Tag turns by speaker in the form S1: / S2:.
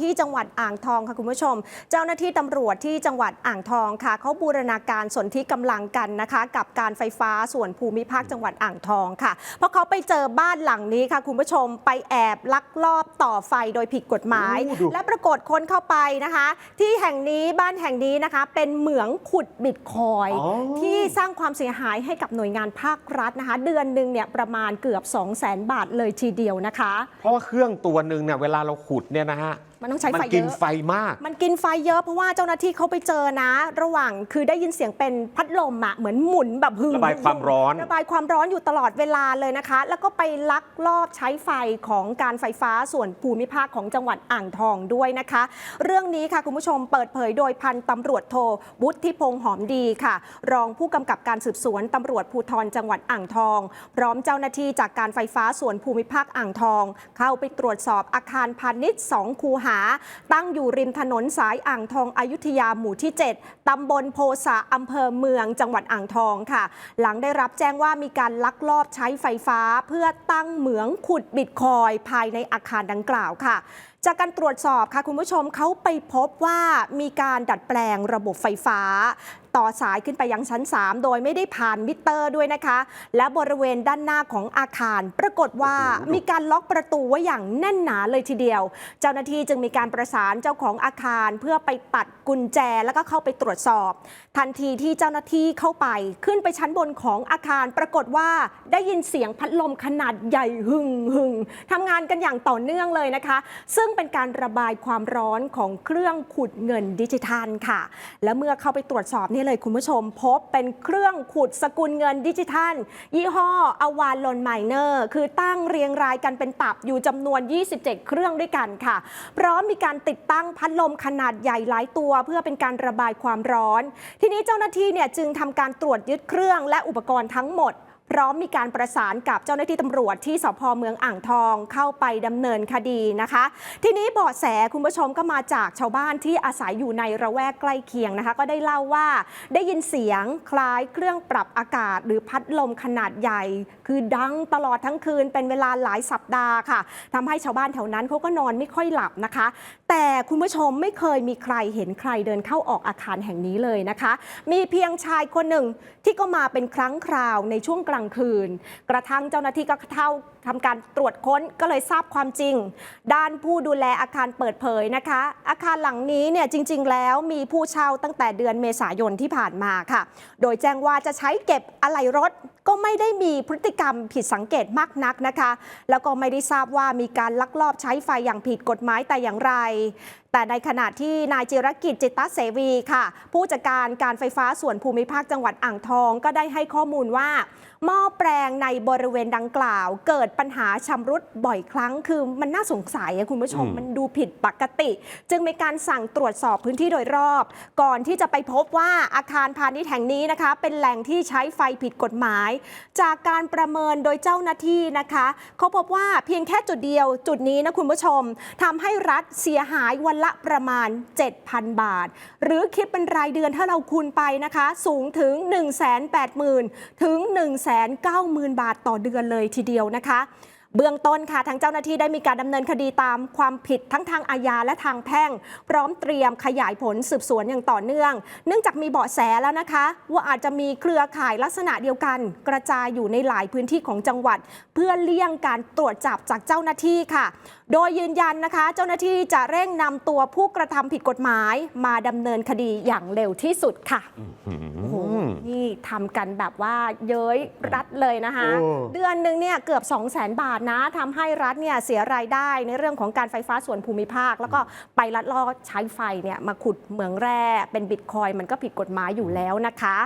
S1: ที่จังหวัดอ่างทองค่ะคุณผู้ชม เจ้าหน้าที่ตำรวจที่จังหวัดอ่างทองค่ะเขาบูรณาการสนที่กำลังกันนะคะ กับการไฟฟ้าส่วนภูมิภาคจังหวัดอ่างทองค่ะ เพราะเขาไปเจอบ้านหลังนี้ค่ะ คุณผู้ชมไปแอบลักลอบต่อไฟโดยผิดกฎหมาย
S2: โอ้ดู
S1: และปรากฏคนเข้าไปนะคะ ที่แห่งนี้บ้านแห่งนี้นะคะ เป็นเหมืองขุดบิตคอยน์
S2: อ๋อ
S1: ที่สร้างความเสียหายให้กับหน่วยงานภาครัฐนะคะ เดือนหนึ่งเนี่ยประมาณเกือบ 2 0 0 0 0 0 บาทเลยทีเดียวนะคะ
S2: เพราะว่าเครื่องตัวหนึ่งเนี่ยเวลาเราขุดเนี่ยนะฮะ
S1: มันต้องใช้
S2: มั
S1: ไฟ
S2: กิ
S1: เย
S2: น
S1: อะ
S2: ไฟมาก
S1: มันกินไฟเยอะเพราะว่าเจ้าหน้าที่เขาไปเจอนะ ระหว่างคือได้ยินเสียงเป็นพัดลมอะเหมือนหมุนแบบหึง
S2: ระบายความร้อน
S1: ระบายความร้อนอยู่ตลอดเวลาเลยนะคะ แล้วก็ไปลักลอบใช้ไฟของการไฟฟ้าส่วนภูมิภาคของจังหวัดอ่างทองด้วยนะคะ เรื่องนี้ค่ะคุณผู้ชมเปิดเผยโดยพันตำรวจโทบุทธิพงษ์หอมดีค่ะ รองผู้กำกับการสืบสวนตำรวจภูธรจังหวัดอ่างทอง พร้อมเจ้าหน้าที่จากการไฟฟ้าส่วนภูมิภาคอ่างทอง เข้าไปตรวจสอบอาคารพาณิชย์2คูหาตั้งอยู่ริมถนนสายอ่างทองอยุธยาหมู่ที่ 7 ตำบลโพสะอำเภอเมืองจังหวัดอ่างทองค่ะ หลังได้รับแจ้งว่ามีการลักลอบใช้ไฟฟ้า เพื่อตั้งเหมืองขุดบิตคอยภายในอาคารดังกล่าวค่ะจากการตรวจสอบค่ะคุณผู้ชมเขาไปพบว่ามีการดัดแปลงระบบไฟฟ้า ต่อสายขึ้นไปยังชั้น 3 โดยไม่ได้ผ่านมิเตอร์ด้วยนะคะ และบริเวณด้านหน้าของอาคาร ปรากฏว่า
S2: โอ้โห
S1: มีการล็อกประตูไว้อย่างแน่นหนาเลยทีเดียว เจ้าหน้าที่จึงมีการประสานเจ้าของอาคารเพื่อไปตัดกุญแจแล้วก็เข้าไปตรวจสอบ ทันทีที่เจ้าหน้าที่เข้าไปขึ้นไปชั้นบนของอาคาร ปรากฏว่าได้ยินเสียงพัดลมขนาดใหญ่หึ่งหึ่งทำงานกันอย่างต่อเนื่องเลยนะคะ ซึ่งเป็นการระบายความร้อนของเครื่องขุดเงินดิจิทัลค่ะ และเมื่อเข้าไปตรวจสอบนี่เลยคุณผู้ชมพบเป็นเครื่องขุดสกุลเงินดิจิทัล ยี่ห้ออวานลนไมเนอร์คือตั้งเรียงรายกันเป็นตับอยู่จำนวน 27 เครื่องด้วยกันค่ะ พร้อมมีการติดตั้งพัดลมขนาดใหญ่หลายตัว เพื่อเป็นการระบายความร้อน ทีนี้เจ้าหน้าที่เนี่ยจึงทำการตรวจยึดเครื่องและอุปกรณ์ทั้งหมด พร้อมมีการประสานกับเจ้าหน้าที่ตำรวจที่สพเมืองอ่างทองเข้าไปดำเนินคดีนะคะ ทีนี้เบาะแสคุณผู้ชมก็มาจากชาวบ้านที่อาศัยอยู่ในระแวกใกล้เคียงนะคะ ก็ได้เล่าว่าได้ยินเสียงคล้ายเครื่องปรับอากาศ หรือพัดลมขนาดใหญ่ คือดังตลอดทั้งคืนเป็นเวลาหลายสัปดาห์ค่ะทำให้ชาวบ้านแถวนั้นเขาก็นอนไม่ค่อยหลับนะคะ แต่คุณผู้ชมไม่เคยมีใครเห็นใครเดินเข้าออกอาคารแห่งนี้เลยนะคะ มีเพียงชายคนหนึ่งที่ก็มาเป็นครั้งคราวในช่วงกลางคืน กระทั่งเจ้าหน้าที่ก็เข้าทำการตรวจค้นก็เลยทราบความจริง ด้านผู้ดูแลอาคารเปิดเผยนะคะ อาคารหลังนี้เนี่ยจริง ๆ แล้วมีผู้เช่าตั้งแต่เดือนเมษายนที่ผ่านมาค่ะ โดยแจ้งว่าจะใช้เก็บอะไหล่รถก็ไม่ได้มีพฤติกรรมผิดสังเกตมากนักนะคะ แล้วก็ไม่ได้ทราบว่ามีการลักลอบใช้ไฟอย่างผิดกฎหมายแต่อย่างไร แต่ในขณะที่นายจิรกิจจิตตเสวีค่ะ ผู้จัดการการไฟฟ้าส่วนภูมิภาคจังหวัดอ่างทองก็ได้ให้ข้อมูลว่า หม้อแปลงในบริเวณดังกล่าว เกิดปัญหาชำรุดบ่อยครั้ง คือมันน่าสงสัยอะคุณผู้ชม
S2: อืม
S1: มันดูผิดปกติ จึงมีการสั่งตรวจสอบพื้นที่โดยรอบ ก่อนที่จะไปพบว่าอาคารพาณิชย์แห่งนี้นะคะ เป็นแหล่งที่ใช้ไฟผิดกฎหมาย จากการประเมินโดยเจ้าหน้าที่นะคะเขาพบว่าเพียงแค่จุดเดียวจุดนี้นะคุณผู้ชมทำให้รัฐเสียหายวันละประมาณ 7,000 บาท หรือคิดเป็นรายเดือนถ้าเราคูณไปนะคะ สูงถึง 180,000 ถึง190,000 บาทต่อเดือนเลยทีเดียวนะคะ เบื้องต้นค่ะทางเจ้าหน้าที่ได้มีการดำเนินคดีตามความผิดทั้งทางอาญาและทางแพ่ง พร้อมเตรียมขยายผลสืบสวนอย่างต่อเนื่อง เนื่องจากมีเบาะแสแล้วนะคะ ว่าอาจจะมีเครือข่ายลักษณะเดียวกัน กระจายอยู่ในหลายพื้นที่ของจังหวัด เพื่อเลี่ยงการตรวจจับจากเจ้าหน้าที่ค่ะ โดยยืนยันนะคะ เจ้าหน้าที่จะเร่งนำตัวผู้กระทำผิดกฎหมาย มาดำเนินคดีอย่างเร็วที่สุดค่ะ
S2: อื
S1: โอ้โห
S2: ม
S1: นี่ทำกันแบบว่าเย้ยรัฐเลยนะคะ
S2: โอ้
S1: เดือนหนึ่งเนี่ยเกือบ 2 0 0 0 0 0 บาทนะทำให้รัฐเนี่ยเสียรายได้ในเรื่องของการไฟฟ้าส่วนภูมิภาค แล้วก็ไปลัดลอบใช้ไฟเนี่ยมาขุดเหมืองแร่เป็นบิตคอยมันก็ผิดกฎหมายอยู่แล้วนะคะ